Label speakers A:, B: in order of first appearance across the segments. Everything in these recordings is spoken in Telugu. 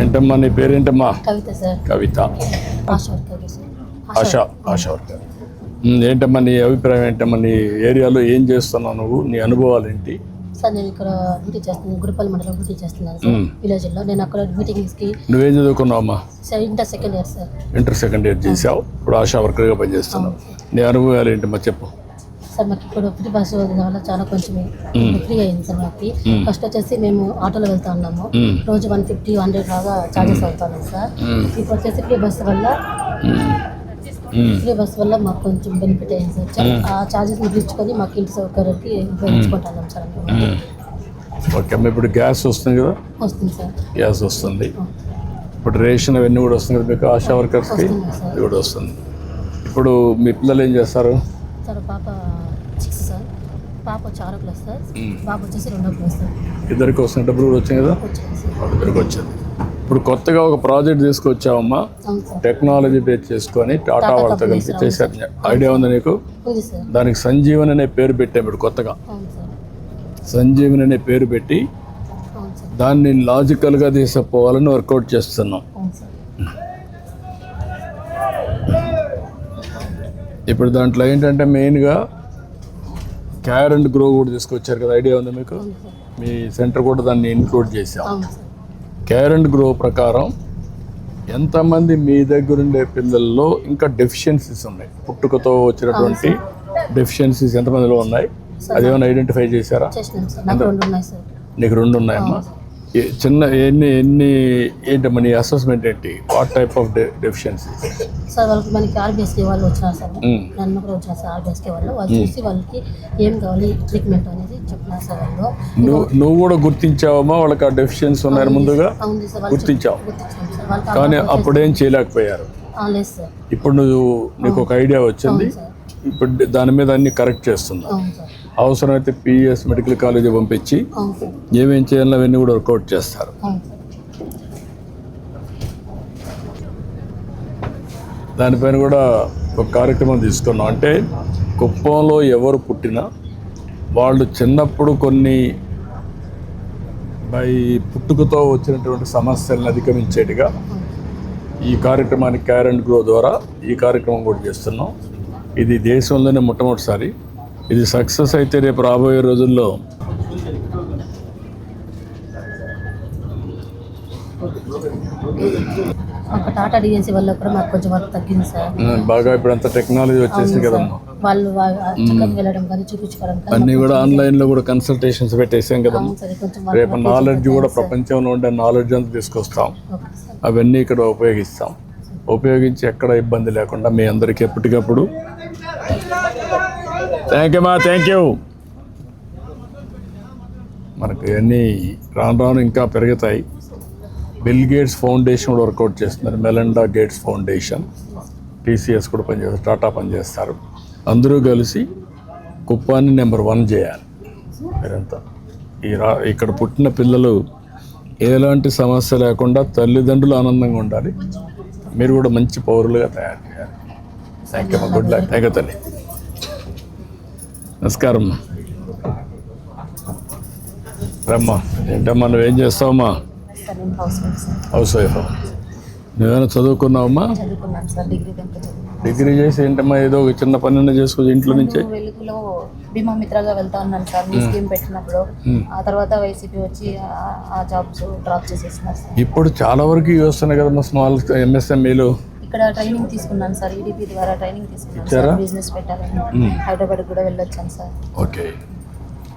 A: ఏంటమ్మా నీ పేరేంటమ్మా?
B: కవిత సార్.
A: కవిత.
B: ఆశా
A: ఆశ ఆశ వర్కర్ ఏంటమ్మా నీ అభిప్రాయం ఏంటమ్మా? నీ ఏరియాలో ఏం చేస్తున్నావు నువ్వు? నీ అనుభవాలు ఏంటి
B: సార్ నేను ఇక్కడ డ్యూటీ చేస్తున్నాను గుడిపల్లి మండలం డ్యూటీ చేస్తున్నాను సార్
A: మ్మ్.
B: విలేజ్లో. నేను అక్కడ మీటింగ్స్కి
A: నువ్వేం చదువుకున్నావమ్మా
B: sir inter second year sir.
A: Inter second year చేసావు. ఇప్పుడు ఆశా వర్కర్గా పనిచేస్తున్నావు. నీ అనుభవాలు ఏంటమ్మా చెప్పు.
B: సార్ మాకు ఇప్పుడు ఫ్రీ బస్సు వదిలిన వల్ల చాలా కొంచెం ఫ్రీ అయింది సార్ మాకు.
A: మ్మ్.
B: ఫస్ట్ వచ్చేసి మేము ఆటోలో వెళ్తా ఉన్నాము. రోజు వన్ ఫిఫ్టీ హండ్రెడ్ లాగా చార్జెస్ అవుతున్నాం సార్.
A: మ్మ్.
B: ఇప్పుడు వచ్చేసి ఫ్రీ బస్సు వల్ల ఫ్రీ బస్సు వల్ల మాకు కొంచెం బెనిఫిట్ అయింది సార్. ఆ చార్జెస్ మిగిలించుకొని మాకు ఇంటి సౌకర్యానికి ఉపయోగించుకుంటున్నాం సార్.
A: ఓకే అమ్మా ఇప్పుడు గ్యాస్ వస్తుంది కదా?
B: వస్తుంది సార్.
A: గ్యాస్ వస్తుంది. ఇప్పుడు రేషన్ అవన్నీ కూడా వస్తుంది కదా మీకు ఆశా వర్కర్స్కి?
B: సార్.
A: కూడా వస్తుంది. ఇప్పుడు మీ పిల్లలు ఏం చేస్తారు?
B: సార్ పాప సార్ పాప వచ్చి ఆరో క్లాస్ సార్. బాబు వచ్చేసి రెండో క్లాస్ సార్.
A: ఇద్దరికి వస్తున్న డబ్బులు కూడా వచ్చింది కదా? వాళ్ళిద్దరికి వచ్చింది ఇప్పుడు కొత్తగా ఒక ప్రాజెక్ట్ తీసుకొచ్చావమ్మా. టెక్నాలజీ బేస్ చేసుకొని టాటా వాళ్ళతో
B: సార్,
A: చేశారు. ఐడియా ఉంది నీకు? దానికి సంజీవన్ అనే పేరు పెట్టాము ఇప్పుడు కొత్తగా. సంజీవన్ అనే పేరు పెట్టి దాన్ని లాజికల్గా తీసుకుపోవాలని వర్కౌట్ చేస్తున్నాం. ఇప్పుడు దాంట్లో ఏంటంటే మెయిన్గా క్యార్ అండ్ గ్రో కూడా తీసుకొచ్చారు కదా ఐడియా ఉంది మీకు? మీ సెంటర్ కూడా దాన్ని ఇన్క్లూడ్ చేసాం కేర్ అండ్ గ్రో ప్రకారం ఎంతమంది మీ దగ్గర ఉండే పిల్లల్లో ఇంకా డెఫిషియన్సీస్ ఉన్నాయి? పుట్టుకతో వచ్చినటువంటి డెఫిషియన్సీస్ ఎంతమందిలో ఉన్నాయి? అదేమైనా ఐడెంటిఫై చేశారా?
B: నాకు రెండు
A: ఉన్నాయమ్మా? చిన్న ఎన్ని ఎన్ని ఏంటమ్మా నీ అసెస్మెంట్ ఏంటి? What type of deficiencies
B: sir వాళ్ళకి మనకి ఆర్బీఎస్కే వాళ్ళు వచ్చినారు సార్. నన్ను కూడా వచ్చినారు సార్ ఆర్బీఎస్కే వాళ్ళు. వాళ్ళు చూసి వాళ్ళకి ఏం కావాలి ట్రీట్మెంట్ అనేది చెప్పినారు సార్ వాళ్ళు.
A: నువ్వు నువ్వు కూడా గుర్తించావమ్మా వాళ్ళకి ఆ డెఫిషియన్స్ ఉన్నాయని ముందుగా? గుర్తించావు? కానీ అప్పుడేం చేయలేకపోయారు? ఇప్పుడు నువ్వు నీకు ఒక ఐడియా వచ్చింది. ఇప్పుడు దాని మీద అన్ని కరెక్ట్ చేస్తున్నా.
B: అవును సార్.
A: అవసరమైతే పిఎస్ మెడికల్ కాలేజ్ పంపించి ఏమేం చేయాలో అవన్నీ కూడా వర్కౌట్ చేస్తారు. దానిపైన కూడా ఒక కార్యక్రమం తీసుకున్నాం. అంటే కుప్పంలో ఎవరు పుట్టినా వాళ్ళు చిన్నప్పుడు కొన్ని బై పుట్టుకతో వచ్చినటువంటి సమస్యలను అధిగమించేట్టుగా ఈ కార్యక్రమానికి క్యార్ అండ్ గ్రో ద్వారా ఈ కార్యక్రమం కూడా చేస్తున్నాం. ఇది దేశంలోనే మొట్టమొదటిసారి. ఇది సక్సెస్ అయితే రేపు రాబోయే రోజుల్లో.
B: టాటా డిఎన్సీ వల్ల కూడా మాకు కొంచెం వర్క్ తగ్గింది సార్.
A: బాగా ఇప్పుడు అంత టెక్నాలజీ వచ్చేసింది కదమ్మా
B: వాళ్ళు వెళ్ళడం కానీ చూపించుకోవడం
A: అన్నీ కూడా ఆన్లైన్లో కూడా కన్సల్టేషన్స్ పెట్టేసాం
B: వర్క్
A: రేపు నాలెడ్జ్ కూడా ప్రపంచంలో ఉండే నాలెడ్జ్ అంతా తీసుకొస్తాం. అవన్నీ ఇక్కడ ఉపయోగిస్తాం. ఉపయోగించి ఎక్కడ ఇబ్బంది లేకుండా మీ అందరికీ ఎప్పటికప్పుడు థ్యాంక్ యూ మా థ్యాంక్ యూ మనకు ఇవన్నీ రాను రాను ఇంకా పెరుగుతాయి. బిల్ గేట్స్ ఫౌండేషన్ కూడా వర్కౌట్ చేస్తున్నారు. మెలండా గేట్స్ ఫౌండేషన్ టీసీఎస్ కూడా పనిచేస్తారు. టాటా పనిచేస్తారు. అందరూ కలిసి కుప్పాన్ని నెంబర్ వన్ చేయాలి. మీరంతా. ఈ రా ఇక్కడ పుట్టిన పిల్లలు ఎలాంటి సమస్య లేకుండా తల్లిదండ్రులు ఆనందంగా ఉండాలి. మీరు కూడా మంచి పౌరులుగా తయారు చేయాలి. Thank you good luck thank you తల్లి. నమస్కారం. రమ్మా ఏంటమ్మా నువ్వేం చేస్తావమ్మా?
B: హౌస్ వైఫ్
A: నువ్వేమైనా చదువుకున్నావమ్మా?
B: డిగ్రీ
A: చేసి ఏంటమ్మా ఏదో ఒక చిన్న పని చేసుకోవచ్చు ఇంట్లో నుంచే?
B: వెలుగులో భీమా మిత్రగా వెళ్తా ఉన్నాను సార్ మీ స్కీమ్ పెట్టినప్పుడు. ఆ తర్వాత వైసీపీ వచ్చి ఆ- జాబ్స్ డ్రాప్ చేసేసినారు
A: ఇప్పుడు చాలా వరకు వస్తున్నాయి కదమ్మా స్మాల్ ఎంఎస్ఎంఈలు.
B: ఇక్కడ ట్రైనింగ్ తీసుకున్నాను సార్ ఈడీపీ ద్వారా ట్రైనింగ్ తీసుకున్నాను? సార్ బిజినెస్ పెట్టాలని. హైదరాబాద్ కూడా వెళ్ళొచ్చాను సార్.
A: ఓకే.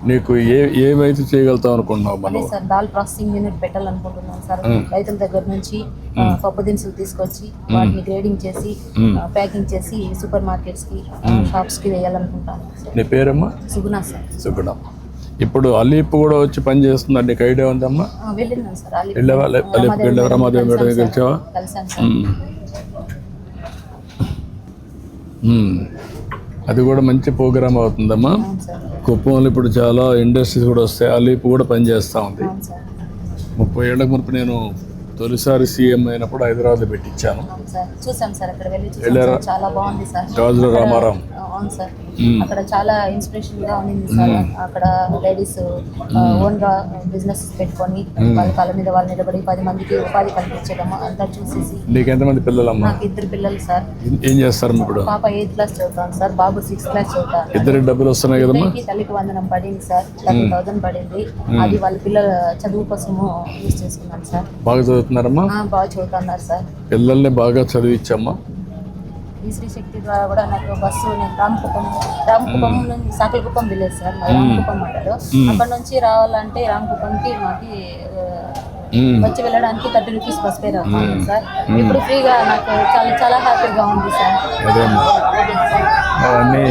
A: నీకు ఏ ఏమైతే చేయగలుగుతావు అనుకుంటున్నావు మనం
B: సార్ దాల్ ప్రాసెసింగ్ యూనిట్ పెట్టాలనుకుంటున్నాను సార్. రైతుల దగ్గర నుంచి పప్పు దినుసులు తీసుకొచ్చి వాటిని గ్రేడింగ్ చేసి ప్యాకింగ్ చేసి సూపర్ మార్కెట్స్కి షాప్స్కి వేయాలనుకుంటాను
A: నీ పేరమ్మా?
B: సుగుణ సార్.
A: సుగుణం. ఇప్పుడు అలీప్ కూడా వచ్చి పని చేస్తుందా నీకు ఐడియా ఉందమ్మా? వెళ్ళావా? అలీప్ వెళ్ళావా? రమాదేవి మేడం దగ్గరికి అది కూడా మంచి ప్రోగ్రామ్ అవుతుందమ్మా. కుప్పంలో ఇప్పుడు చాలా ఇండస్ట్రీస్ కూడా వస్తాయి. అలీప్ కూడా పనిచేస్తూ ఉంది. ముప్పై ఏళ్ళకి మునుపు నేను తొలిసారి సీఎం అయినప్పుడు పెట్టించాను.
B: చూసాం
A: వెళ్ళారా?
B: సార్. చాలా బాగుంది సార్.
A: గాజుల రామారాం.
B: అవును సార్. అక్కడ చాలా ఇన్స్పిరేషన్గా ఉంది సార్. అక్కడ లేడీస్ ఓన్గా బిజినెస్ పెట్టుకొని వాళ్ళ కాళ్ళ మీద వాళ్ళు నిలబడి పది మందికి ఉపాధి కల్పించడం అంతా చూసేసి
A: నీకు ఎంతమంది పిల్లలమ్మా?
B: నాకు ఇద్దరు పిల్లలు సార్.
A: ఏం- చేస్తారు ఇప్పుడు?
B: పాప ఎయిత్ క్లాస్ చదువుతాను సార్. బాబు సిక్స్త్ క్లాస్ చదువుతాను.
A: ఇద్దరికి డబ్బులు వస్తున్నాయి కదమ్మా?
B: ఇద్దరికి తల్లికి వందనం పడింది సార్. థర్టీ థౌసండ్ పడింది. అది వాళ్ళ పిల్లల చదువు కోసము చేసుకున్నాను సార్.
A: బాగా చదువుతున్నారమ్మా?
B: బాగా చదువుతున్నారు సార్.
A: పిల్లల్ని బాగా చదివించమ్మా.
B: ఈ శ్రీ శక్తి ద్వారా కూడా నాకు బస్సు నేను రామకుప్పం రామకుప్పం నుంచి సాకలకుప్పం విలేజ్ సార్. రామకుప్పం అంటారు. అక్కడ నుంచి రావాలంటే రామకుప్పంకి మాకి. వచ్చి వెళ్ళడానికి థర్టీ రూపీస్ బస్ ఫేర్ అవుతుంది సార్. ఇప్పుడు ఫ్రీగా నాకు చాలా చాలా హ్యాపీగా ఉంది సార్.
A: అవన్నీ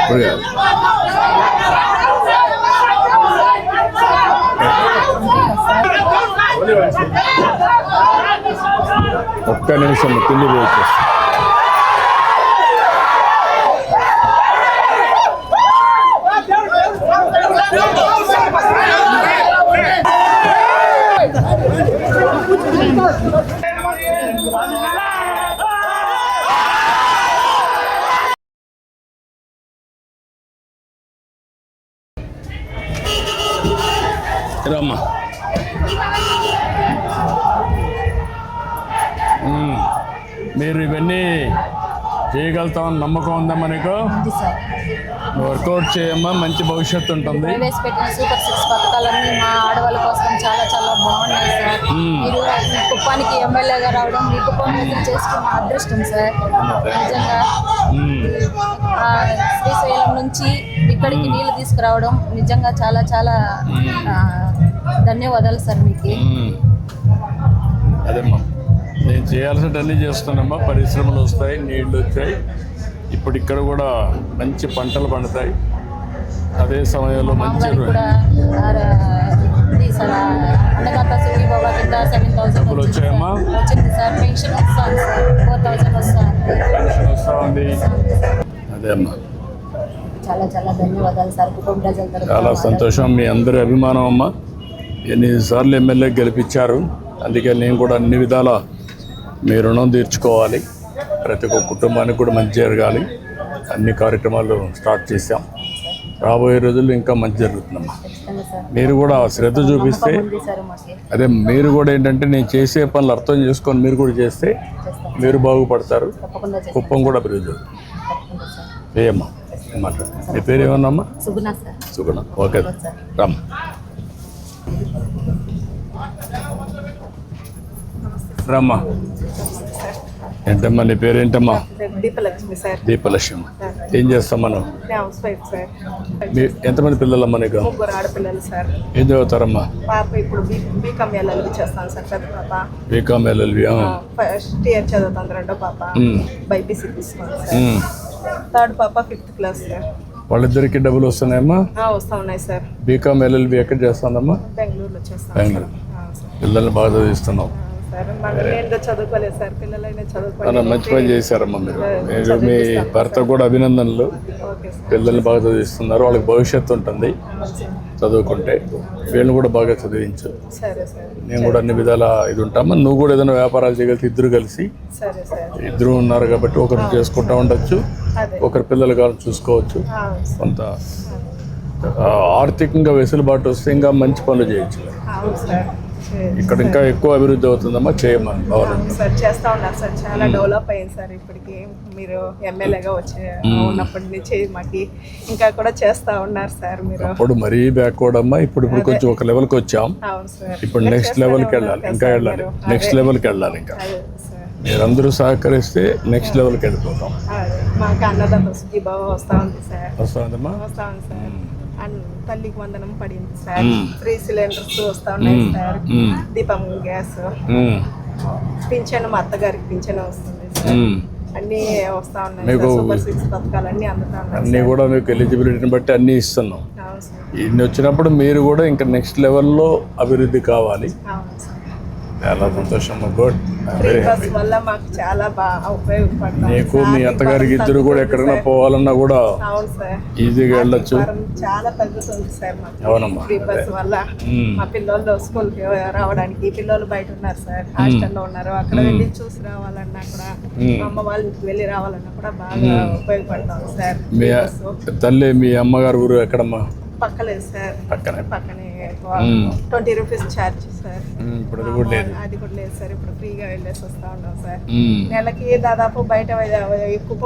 A: ఇప్పుడు కాదు. ఒక్క నిమిషం తిండి పోయి చేయగలుగుతామని నమ్మకం ఉందమ్మా నీకు
B: ఉంది సార్.
A: వర్కౌట్ చేయమ్మా మంచి భవిష్యత్తు ఉంటుంది.
B: ప్రవేశపెట్టిన సూపర్ సిక్స్ పథకాలన్నీ మా ఆడవాళ్ళ కోసం చాలా చాలా బాగున్నాయి సార్. మీరు కుప్పానికి ఎమ్మెల్యేగా రావడం మీ కుప్పం మీద చేసుకున్న అదృష్టం సార్. నిజంగా. ఆ, శ్రీశైలం నుంచి ఇక్కడికి నీళ్ళు తీసుకురావడం నిజంగా చాలా చాలా ఆ, ధన్యవాదాలు సార్ మీకు.
A: మ్మ్. అదేమ్మా. నేను చేయాల్సినవన్నీ చేస్తున్నామ్మా పరిశ్రమలు వస్తాయి నీళ్ళు వచ్చాయి. ఇప్పుడు ఇక్కడ కూడా మంచి పంటలు పండుతాయి. అదే సమయంలో మంచి డబ్బులు వచ్చాయమ్మా?
B: పెన్షన్
A: వస్తూ ఉంది. అదే అమ్మా.
B: చాలా చాలా ధన్యవాదాలు సార్ కుటుంబ ప్రజల తరపున
A: చాలా సంతోషం మీ అందరి అభిమానం అమ్మ. ఎన్నిసార్లు ఎమ్మెల్యే గెలిపించారు. అందుకే నేను కూడా అన్ని విధాల మీ రుణం తీర్చుకోవాలి. ప్రతి ఒక్క కుటుంబానికి కూడా మంచి జరగాలి. అన్ని కార్యక్రమాలు స్టార్ట్ చేశాం. రాబోయే రోజుల్లో ఇంకా మంచి జరుగుతుందమ్మా. మీరు కూడా శ్రద్ధ చూపిస్తే అదే మీరు కూడా ఏంటంటే నేను చేసే పనులు అర్థం చేసుకొని మీరు కూడా చేస్తే మీరు బాగుపడతారు. కుప్పం కూడా అభివృద్ధి అవుతుంది ఏమ్మా మాట్లాడు మీ పేరు ఏమన్నామ్మా?
B: సుగుణ
A: ఓకే. రమ్మ రమ్మా. ఏంటమ్మా నీ పేరు ఏంటమ్మా
C: దీపలక్ష్మి సార్.
A: దీపలక్ష్మి. ఏం చేస్తాం మనం?
C: సార్.
A: మీ ఎంతమంది పిల్లలమ్మా నీకు?
C: ముగ్గురు ఆడపిల్లలు సార్.
A: ఏం చదువుతారమ్మా?
C: పాప ఇప్పుడు బీకామ్ ఎల్ఎల్బి చేస్తాను సార్ పెద్ద పాప.
A: బీకామ్ ఎల్ఎల్వి
C: ఫస్ట్ ఇయర్ చదువుతాను రెండో పాప. బైపీసీ తీసుకున్నాను థర్డ్ పాప ఫిఫ్త్ క్లాస్ సార్.
A: వాళ్ళిద్దరికి డబ్బులు వస్తున్నాయమ్మా?
C: వస్తా ఉన్నాయి సార్.
A: బీకామ్ ఎల్ఎల్బి ఎక్కడ చేస్తుందమ్మా?
C: బెంగళూరులో చేస్తాను
A: బెంగళూరు. పిల్లల్ని బాగా చదివిస్తున్నావు.
C: ఆ, సార్ మన నేను చదువుకోలేదు సార్ పిల్లలైనా
A: చాలా
C: చదువుకోలేదు
A: మంచి పని చేశారమ్మా మీరు. మీరు మీ భర్త కూడా అభినందనలు. పిల్లల్ని బాగా చదివిస్తున్నారు వాళ్ళకి భవిష్యత్తు ఉంటుంది. చదువుకుంటే వీళ్ళని కూడా బాగా చదివించు. నేను కూడా అన్ని విధాల ఇది ఉంటామా? నువ్వు కూడా ఏదైనా వ్యాపారాలు చేయగలిగితే ఇద్దరు కలిసి ఇద్దరు ఉన్నారు కాబట్టి ఒకరు చేసుకుంటా ఉండొచ్చు. ఒకరి పిల్లలు కావాలి చూసుకోవచ్చు. కొంత ఆర్థికంగా వెసులుబాటు వస్తే ఇంకా మంచి పనులు చేయొచ్చు. ఇక్కడ ఇంకా ఎక్కువ అభివృద్ధి అవుతుందమ్మా చేయమని
C: సార్ చేస్తా ఉన్నారు సార్ చాలా డెవలప్ అయింది సార్ ఇప్పటికి. మీరు ఎమ్మెల్యేగా వచ్చే ఉన్నప్పటి నుంచి మాకి ఇంకా కూడా చేస్తా ఉన్నారు సార్ మీరు.
A: అప్పుడు మరీ బ్యాక్వర్డ్ అమ్మా ఇప్పుడు ఇప్పుడు కొంచెం ఒక లెవెల్కి వచ్చాం. ఇప్పుడు నెక్స్ట్ లెవెల్కి వెళ్ళాలి ఇంకా వెళ్ళాలి. నెక్స్ట్ లెవెల్కి వెళ్ళాలి ఇంకా. మీరందరూ సహకరిస్తే నెక్స్ట్ లెవెల్కి వెళ్ళిపోతాం.
C: మాకు అన్నదాత వస్తా ఉంది సార్.
A: వస్తుందమ్మా
C: వస్తా ఉంది సార్. తల్లికి వందనం పడింది సార్. త్రీ సిలిండర్స్ వస్తా ఉన్నాయి సార్. దీపం గ్యాస్.
A: ఉమ్,
C: పింఛన్ మా అత్తగారికి పింఛన్ వస్తుంది సార్. అన్నీ వస్తా ఉన్నాయి సూపర్ సిక్స్ పథకాలు అన్నీ అందుతా ఉన్నాయి
A: అన్నీ కూడా మీకు ఎలిజిబిలిటీని బట్టి అన్నీ ఇస్తున్నాం.
C: అవును సార్.
A: ఇన్ని వచ్చినప్పుడు మీరు కూడా ఇంకా నెక్స్ట్ లెవెల్లో అభివృద్ధి కావాలి.
C: అవును సార్.
A: చాలా సంతోషం గుడ్.
C: వల్ల మాకు చాలా బాగా ఉపయోగపడుతుంది
A: నీకు మీ అత్తగారికి ఇద్దరు కూడా
C: సార్.
A: పోవాలన్నా కూడా ఈజీగా వెళ్ళొచ్చు.
C: చాలా తగ్గుతుంది సార్ మాకు.
A: అవునమ్మా.
C: బస్ వల్ల. మా పిల్లలు స్కూల్కి రావడానికి పిల్లలు బయట ఉన్నారు సార్. హాస్టల్లో ఉన్నారు. అక్కడ వెళ్ళి చూసి రావాలన్నా కూడా అమ్మ వాళ్ళ ఇంటికి వెళ్ళి రావాలన్నా కూడా బాగా ఉపయోగపడతాం సార్.
A: మీ తల్లి మీ అమ్మగారు ఊరు ఎక్కడమ్మా?
C: పక్కలేదు సార్.
A: పక్కనే.
C: పక్కనే. Twenty rupees charge sir.
A: ఇప్పుడు అది కూడా లేదు.
C: అది కూడా లేదు సార్. ఇప్పుడు ఫ్రీగా వెళ్ళేసి వస్తా ఉన్నాం సార్. నెలకి దాదాపు బయట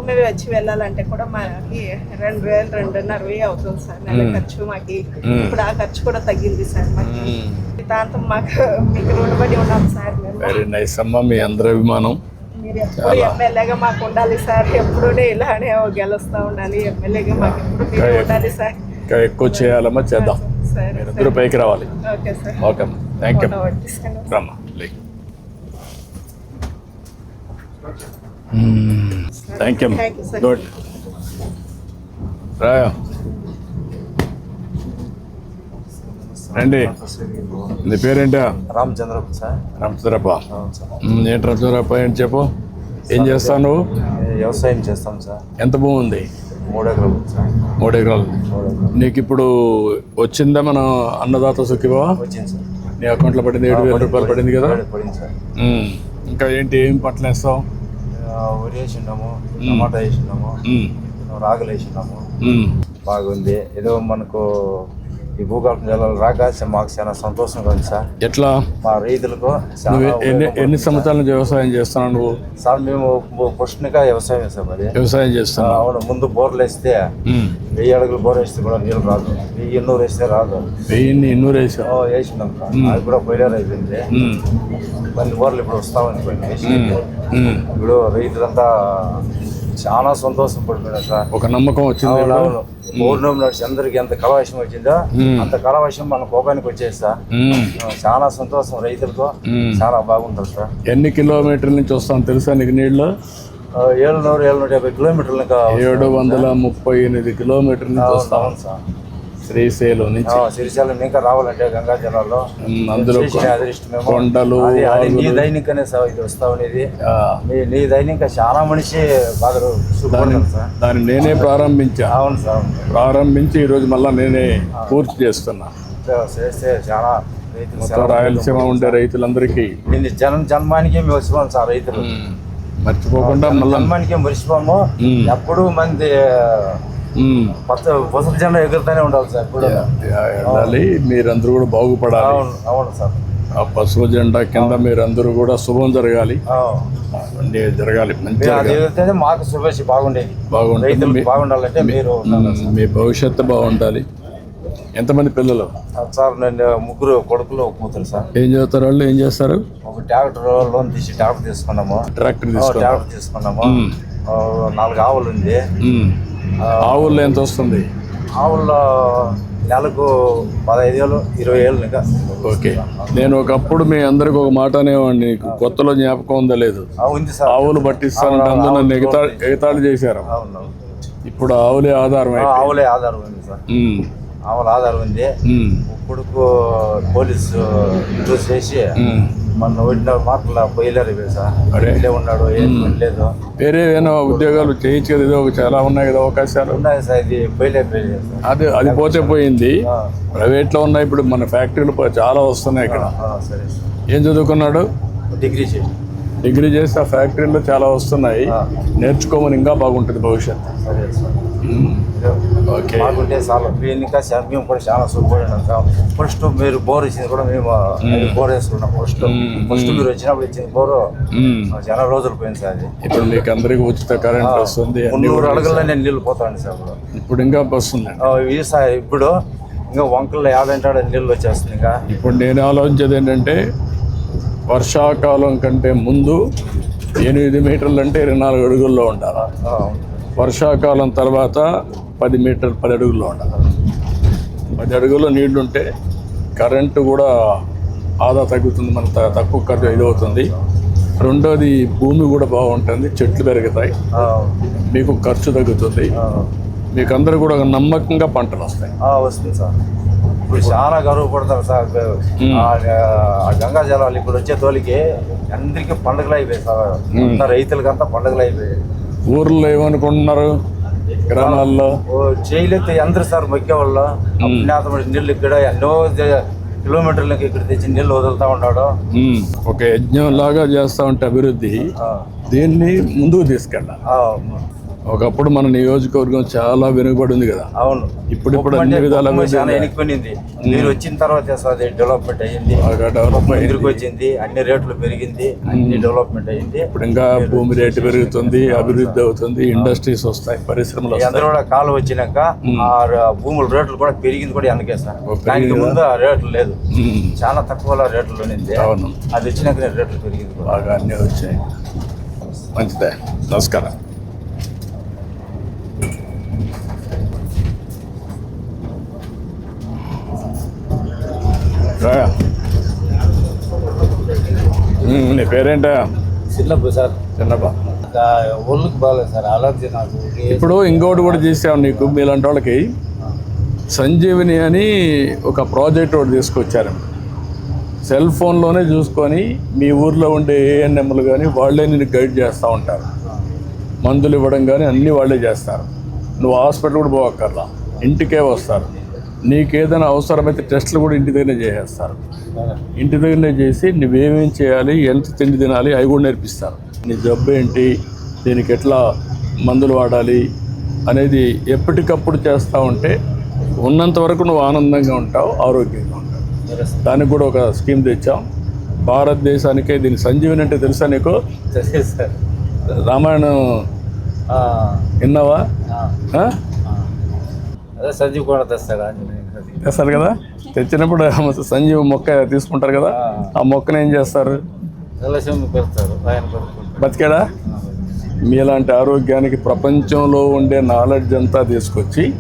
C: మీద వచ్చి వెళ్ళాలంటే కూడా మనకి రెండు వేలు రెండున్నర వెయ్యి అవుతుంది సార్. నెల ఖర్చు మాకి. ఇప్పుడు ఆ ఖర్చు కూడా తగ్గింది సార్ మాకి. దాంతో మాకు మీకు రుణపడి ఉన్నాం సార్
A: వెరీ నైస్ అమ్మా మీ అందరి అభిమానం.
C: మీరు ఎప్పుడు ఎమ్మెల్యేగా మాకు ఉండాలి సార్. ఎప్పుడు ఇలానే గెలుస్తూ ఉండాలి. ఎమ్మెల్యేగా మాకు ఎప్పుడు ఉండాలి సార్.
A: ఇంకా ఎక్కువ చేయాలమ్మా చేద్దాం. మీరిద్దరూ పైకి రావాలి.
C: Okay sir.
A: Okay thank you. రమ్మా థ్యాంక్ యూ. గుడ్ రా రండి. నీ పేరేంటా?
D: సార్.
A: రామచంద్రప్ప.
D: సార్.
A: ఉమ్, ఏంటి రామచంద్రప్ప ఏంటి చెప్పు? ఏం చేస్తావు నువ్వు?
D: వ్యవసాయం చేస్తాం సార్.
A: ఎంత భూమి ఉంది?
D: మూడు ఎకరాలు
A: నీకు ఇప్పుడు వచ్చిందా మన అన్నదాత
D: సార్.
A: నీ అకౌంట్లో పడింది ఏడు వేల రూపాయలు పడింది కదా. ఇంకా ఏంటి ఏం పంటలు వేస్తావు?
D: వరి వేసిండాము టమాటా వేసిండాము రాగులు వేసిండాము. బాగుంది. ఏదో మనకు ఈ భూగర్భ జలాలు రాక మాకు చాలా సంతోషంగా ఉంది సార్.
A: ఎట్లా?
D: మా రైతులకు
A: ఎన్ని ఎన్ని సంవత్సరాల నుంచి వ్యవసాయం చేస్తున్నావు నువ్వు?
D: సార్ మేము ఫస్ట్నిగా వ్యవసాయం వేసాం మరి
A: వ్యవసాయం చేస్తున్నావు.
D: అవును ముందు బోర్లు వేస్తే. వెయ్యి అడుగులు బోర్ వేస్తే కూడా నీళ్ళు రాదు. వెయ్యి ఎన్నూరు వేస్తే రాదు.
A: వెయ్యిన్ని ఎన్నూరు వేసావు?
D: ఆ, వేసినాం సార్. అది కూడా బయలుదేరి అయిపోయింది. కొన్ని బోర్లు ఇప్పుడు వస్తామని పోయింది. ఇప్పుడు రైతులంతా చాలా సంతోషం పడిపోయినారు సార్
A: ఒక నమ్మకం వచ్చింది
D: పౌర్ణమి నడిచి అందరికి ఎంత కలవాషం వచ్చిందో. అంత కలవాషం మన కోపానికి వచ్చేది సార్ చాలా సంతోషం రైతులకు
A: మ్మ్.
D: చాలా బాగుంటుంది సార్.
A: ఎన్ని కిలోమీటర్ల నుంచి వస్తాను తెలుసా నీకు నీళ్ళు?
D: ఆ, ఏడునూరు ఏడునూట యాభై కిలోమీటర్లు
A: ఏడు వందల ముప్పై ఎనిమిది కిలోమీటర్ల నుంచి వస్తాం
D: సార్.
A: శ్రీశైలం నుంచి.
D: సిరిసిల్ల ఇంకా రావాలంటే గంగా జలాల్లో.
A: అందులో. కొండలు,
D: నీ. దైనికనే ఇది వస్తా ఉండేది నీ దైనిక చాలా మనిషి బాగా
A: దాన్ని నేనే ప్రారంభించా.
D: అవును సార్.
A: ప్రారంభించి ఈరోజు మళ్ళీ నేనే పూర్తి చేస్తున్నా.
D: చేస్తే చాలా రైతులు
A: మొత్తం రాయలసీమ ఉండే రైతులందరికీ.
D: జనం జన్మానికి మేము వచ్చిపోం సార్ రైతులు.
A: మర్చిపోకుండా మళ్ళా
D: జన్మానికి మర్చిపోము. ఎప్పుడు మంది
A: ఉమ్,
D: కొత్త పసుపు జెండా ఎగురుతూనే ఉండాలి సార్
A: వెళ్ళాలి. మీరందరూ కూడా బాగుపడాలి.
D: అవును అవును సార్.
A: ఆ పసుపు జెండా కింద మీరందరూ కూడా శుభం జరగాలి. అన్నీ జరగాలి మంచి
D: మీరు అది
A: జరగాలి.
D: ఎగిరితేనే మాకు శుభేసి బాగుండేది.
A: మీ-
D: బాగుండాలంటే మీరు
A: ఉమ్, మీ భవిష్యత్తు బాగుండాలి. ఎంతమంది పిల్లలు?
D: సార్ నేను ముగ్గురు కొడుకులు కూతురు సార్.
A: ఏం చదువుతారు వాళ్ళు? ఏం చేస్తారు?
D: ఒక ట్రాక్టర్ లోన్ తీసి ట్రాక్టర్ తీసుకున్నాము.
A: ట్రాక్టర్
D: ట్రాక్టర్ తీసుకున్నాము. ఆ, నాలుగు ఆవులు ఉంది.
A: ఆవుల్లో ఎంత వస్తుంది?
D: ఆవుల్లో నెలకు పదహైదు వేలు ఇరవై ఏళ్ళు ఇంకా.
A: ఓకే. నేను ఒకప్పుడు మీ అందరికి ఒక మాట అనేవాడిని కొత్తలో జ్ఞాపకం ఉందా లేదు?
D: ఉంది సార్.
A: ఆవులు పట్టిస్తానంటే అందరూ నన్ను ఎగతా ఎగతాళి చేశారు. ఇప్పుడు ఆవులే ఆధారం.
D: ఆవులే ఆధారం ఉంది సార్. ఆవుల ఆధారం ఉంది. కొడుకు పోలీసు చేసి
A: ఉమ్.
D: మన ఒకటిన్నర మార్కుల బయలుదేరి సార్. ఇల్లే ఉన్నాడు ఏం లేదు
A: వేరే ఏమైనా ఉద్యోగాలు చేయొచ్చు కదా ఏదో చాలా ఉన్నాయి కదా అవకాశాలు.
D: ఉన్నాయి సార్ ఇది సార్.
A: అది అది పోతే పోయింది. ప్రైవేట్లో ఉన్నాయి ఇప్పుడు మన ఫ్యాక్టరీలు చాలా వస్తున్నాయి ఇక్కడ.
D: సార్
A: ఏం చదువుకున్నాడు?
D: డిగ్రీ చేసి
A: డిగ్రీ చేస్తే ఆ ఫ్యాక్టరీలో చాలా వస్తున్నాయి. నేర్చుకోమని ఇంకా బాగుంటుంది భవిష్యత్తు ఓకే.
D: మాకుంటే చాలా ఇంకా మేము కూడా చాలా సుఖపడినాం సార్ ఫస్ట్ మీరు బోర్ ఇచ్చింది కూడా మేము బోర్ వేసుకున్నాం ఫస్ట్. ఫస్ట్ మీరు వచ్చినప్పుడు ఇచ్చింది బోరు చాలా రోజులు పోయింది సార్
A: ఇప్పుడు మీకు అందరికి ఉచిత కరెంట్ వస్తుంది
D: మున్నూరు అడుగుల్లో నేను నీళ్ళు పోతాను సార్ ఇప్పుడు.
A: ఇంకా వస్తుంది
D: ఈ సార్ ఇప్పుడు ఇంకా వంకల్లో ఏడంటాడు నీళ్ళు వచ్చేస్తుంది ఇంకా.
A: ఇప్పుడు నేను ఆలోచించేది ఏంటంటే వర్షాకాలం కంటే ముందు ఎనిమిది మీటర్లు అంటే ఇరవై నాలుగు అడుగుల్లో ఉండాలి? వర్షాకాలం తర్వాత పది మీటర్ పది అడుగుల్లో ఉండాలి? పది అడుగుల్లో నీళ్ళు ఉంటే కరెంటు కూడా ఆదా తగ్గుతుంది మన తక్కువ ఖర్చు ఇది అవుతుంది రెండోది భూమి కూడా బాగుంటుంది చెట్లు పెరుగుతాయి. మీకు ఖర్చు తగ్గుతుంది. మీకు అందరూ కూడా నమ్మకంగా పంటలు వస్తాయి.
D: వస్తుంది సార్. ఇప్పుడు చాలా గర్వపడతారు సార్. గంగా జలాలు ఇప్పుడు వచ్చే తోలికి అందరికీ పండుగలు అయిపోయాయి సార్. అంతా రైతులకంతా పండుగలు అయిపోయాయి.
A: ఊర్లో ఏమనుకుంటున్నారు? గ్రామాల్లో?
D: ఓ చేయలేతే అందరు సార్ మొక్కే వాళ్ళు నీళ్ళు ఇక్కడ ఎన్నో కిలోమీటర్లకి ఇక్కడ తెచ్చి నీళ్ళు వదులుతా ఉన్నాడు.
A: ఒక యజ్ఞం లాగా చేస్తా ఉంటే అభివృద్ధి. దీన్ని ముందుకు తీసుకెళ్ళాలి? ఒకప్పుడు మన నియోజకవర్గం చాలా వెనుకబడి ఉంది కదా.
D: అవును.
A: ఇప్పుడిప్పుడు
D: కుప్పం
A: అన్ని
D: అంటే
A: విధాల
D: కుప్పం చాలా వెనుకపోయింది మీరు వచ్చిన తర్వాత అది డెవలప్మెంట్ అయ్యింది. ఎదురుకు వచ్చింది. అన్ని రేట్లు పెరిగింది. అన్ని డెవలప్మెంట్ అయ్యింది.
A: ఇప్పుడు ఇంకా భూమి రేటు పెరుగుతుంది అభివృద్ధి అవుతుంది ఇండస్ట్రీస్ వస్తాయి పరిశ్రమలు
D: అందరూ కూడా కాలు వచ్చినాక ఆ భూముల రేట్లు కూడా పెరిగింది కూడా
A: ఓ,
D: దానికి? ముందు ఆ రేట్లు లేదు. చాలా తక్కువ రేట్లు
A: అవును.
D: అది వచ్చినాక రేట్లు పెరిగింది
A: బాగా అన్నీ వచ్చాయి. మంచిదే. నమస్కారం. నీ పేరేంటా?
D: చిన్నప్పుడు సార్.
A: చిన్నప్ప.
D: ఒళ్ళుకి బాగాలేదు సార్ అలర్జీ నాకు.
A: ఇప్పుడు ఇంకోటి కూడా చేసాం నీకు మీలాంటి వాళ్ళకి. సంజీవిని అని ఒక ప్రాజెక్ట్ ఒకటి తీసుకొచ్చారు. సెల్ ఫోన్లోనే చూసుకొని మీ ఊర్లో ఉండే ఏఎన్ఎంలు కానీ వాళ్ళే నేను గైడ్ చేస్తూ ఉంటారు. మందులు ఇవ్వడం కానీ అన్నీ వాళ్ళే చేస్తారు. నువ్వు హాస్పిటల్ కూడా పోవక్కర్లా. ఇంటికే వస్తారు. నీకేదైనా అవసరమైతే టెస్టులు కూడా ఇంటి దగ్గరనే చేసేస్తారు. ఇంటి దగ్గరనే చేసి నువ్వేమేం చేయాలి ఎంత తిండి తినాలి అవి కూడా నేర్పిస్తారు. నీ జబ్బు ఏంటి దీనికి ఎట్లా మందులు వాడాలి అనేది ఎప్పటికప్పుడు చేస్తూ ఉంటే ఉన్నంత వరకు నువ్వు ఆనందంగా ఉంటావు ఆరోగ్యంగా ఉంటావు. దానికి కూడా ఒక స్కీమ్ తెచ్చాం. భారతదేశానికే దీని సంజీవని అంటే తెలుసా నీకు? రామాయణం విన్నావా?
D: సంజీవ్ కూడా తెస్తాడు.
A: తెస్తారు కదా? తెచ్చినప్పుడు సంజీవ మొక్క తీసుకుంటారు కదా? ఆ. మొక్కను ఏం చేస్తారు?
D: పెడతారు పెడుతుంటారు
A: బతికాడా? మీలాంటి ఆరోగ్యానికి ప్రపంచంలో ఉండే నాలెడ్జ్ అంతా తీసుకొచ్చి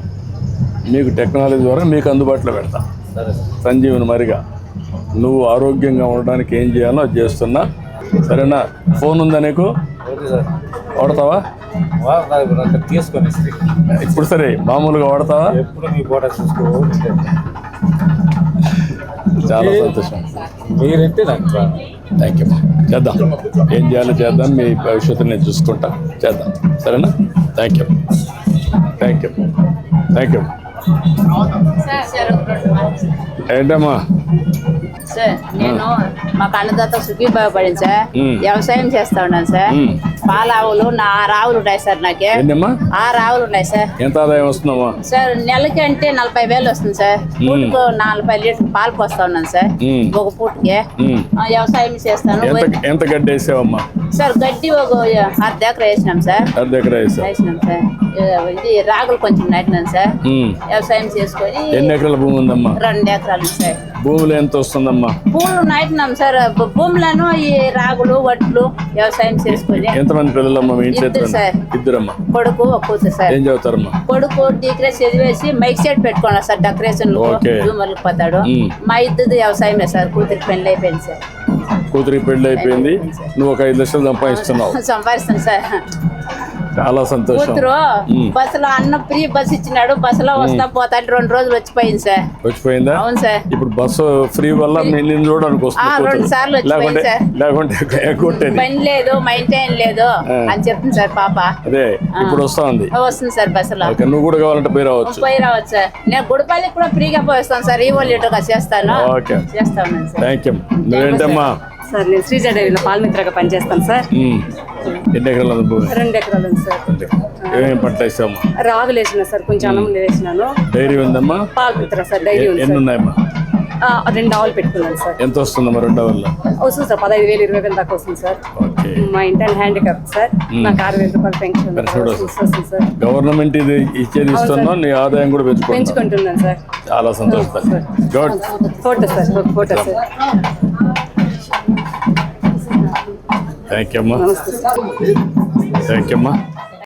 A: మీకు టెక్నాలజీ ద్వారా మీకు అందుబాటులో పెడతా. సంజీవుని మరిగా. నువ్వు ఆరోగ్యంగా ఉండడానికి ఏం చేయాలో అది చేస్తున్నా. సరేనా? ఫోన్ ఉందా నీకు? వాడతావా?
D: తీసుకొని.
A: ఇప్పుడు సరే మామూలుగా వాడతావా?
D: ఎప్పుడు మీ ఫోటో చూసుకో
A: చాలా సంతోషం.
D: మీరంటే నాకు.
A: థ్యాంక్ యూ చేద్దాం. ఏం చేయాలో చేద్దాం. మీ భవిష్యత్తు నేను చూసుకుంటా. చేద్దాం. సరేనా? Thank you thank you thank you ఏంటమ్మా?
E: సార్ నేను మా కన్నదాత సుఖీ బాగుపడింది సార్. వ్యవసాయం చేస్తా ఉన్నాను సార్. పాల ఆవులు నా ఆరు ఆవులు ఉన్నాయి సార్ నాకే. ఆరు ఆవులు ఉన్నాయి సార్.
A: ఎంత ఆదాయం వస్తుందమ్మా?
E: సార్ నెలకి అంటే నలభై వేలు వస్తుంది సార్. పూటకు నలభై లీటర్ పాలు పోస్తా ఉన్నాను సార్. ఒక పూటకి. వ్యవసాయం చేస్తాను.
A: ఎంత గడ్డి వేసావమ్మా?
E: సార్ గడ్డి ఒక అర్ధ ఎకర వేసినాం సార్.
A: అర్ధ ఎకరా
E: వేసినాం సార్. ఇది రాగులు కొంచెం నాటినాను సార్. వ్యవసాయం చేసుకొని
A: ఎన్ని ఎకరాల భూమి ఉందమ్మా?
E: రెండు ఎకరాలు సార్.
A: భూమిలో ఎంత వస్తుందమ్మా?
E: పూలు నాటినాం సార్. భూములను ఈ రాగులు వడ్లు వ్యవసాయం చేసుకొని
A: ఎంతమంది పిల్లలమ్మా మీ ఇంట్లో
E: ఇద్దరు? సార్.
A: ఇద్దరమ్మా?
E: కొడుకు కూతురు సార్.
A: ఏం చదువుతారమ్మా?
E: కొడుకు డిగ్రీ చదివేసి మైక్ సెట్ పెట్టుకున్నాడు సార్. డెకరేషన్. జూమర్లకు పోతాడు.
A: మ్.
E: ఇద్దరు వ్యవసాయమే సార్. కూతురు పెళ్ళి అయిపోయింది సార్.
A: కూతురికి పెళ్ళి అయిపోయింది. నువ్వు ఒక ఐదు లక్షలు సంపాదిస్తున్నావు.
E: సంపాదిస్తాను సార్.
A: చాలా సంతోషం.
E: కూతురు. బస్సులో అన్న ఫ్రీ బస్ ఇచ్చినాడు బస్సులో వస్తా పోతా రెండు రోజులు వచ్చిపోయింది సార్.
A: వచ్చిపోయిందా?
E: అవును సార్.
A: ఇప్పుడు బస్సు ఫ్రీ వల్ల నిన్ను చూడడానికి వస్తుంది కూతురు.
E: రెండు సార్లు వచ్చిపోయింది సార్.
A: లేకుంటే
E: పని లేదు మెయింటైన్ లేదు. అని చెప్తుంది సార్ పాప.
A: అదే ఇప్పుడు వస్తా ఉంది
E: వస్తుంది సార్ బస్సులో.
A: నువ్వు కూడా కావాలంటే పోయి రావచ్చు.
E: పోయి రావచ్చు సార్. నేను గుడిపల్లికి కూడా ఫ్రీగా పోయిస్తాను సార్. ఈవో లీటర్గా చేస్తాను
A: ఓకే.
E: చేస్తా ఉన్నాను సార్.
A: థ్యాంక్ యూ నువ్వేంటమ్మా?
F: సార్ నేను శ్రీజ డైరీలో పాల్మిత్రగా పనిచేస్తాను సార్.
A: ఎన్ని ఎకరాల
F: రెండు ఎకరాలు ఉంది సార్.
A: ఏమేమి పంట వేసామా
F: రాగులు వేసిన సార్ కొంచెం అన్నం వేసినాను.
A: డైరీ ఉందమ్మా?
F: పాల్మిత్ర సార్ డైరీ ఉంది
A: ఎన్ని ఉన్నాయమ్మా?
F: రెండు ఆవులు పెట్టుకున్నాను సార్.
A: ఎంత వస్తుందమ్మా రెండో వల్ల
F: వస్తుంది సార్ పదహైదు వేలు ఇరవై వేలు దాకా వస్తుంది సార్. మా ఇంటర్ హ్యాండిక్యాప్ సార్. నాకు ఆరు వేల రూపాయలు పెన్షన్ వస్తుంది. సార్.
A: గవర్నమెంట్ ఇది ఇచ్చేది ఇస్తున్నావు నీ ఆదాయం కూడా
F: పెంచుకుంటున్నాను సార్.
A: చాలా సంతోషం.
F: Photo sir photo sir.
A: Thank you అమ్మా. థ్యాంక్ యూ అమ్మా.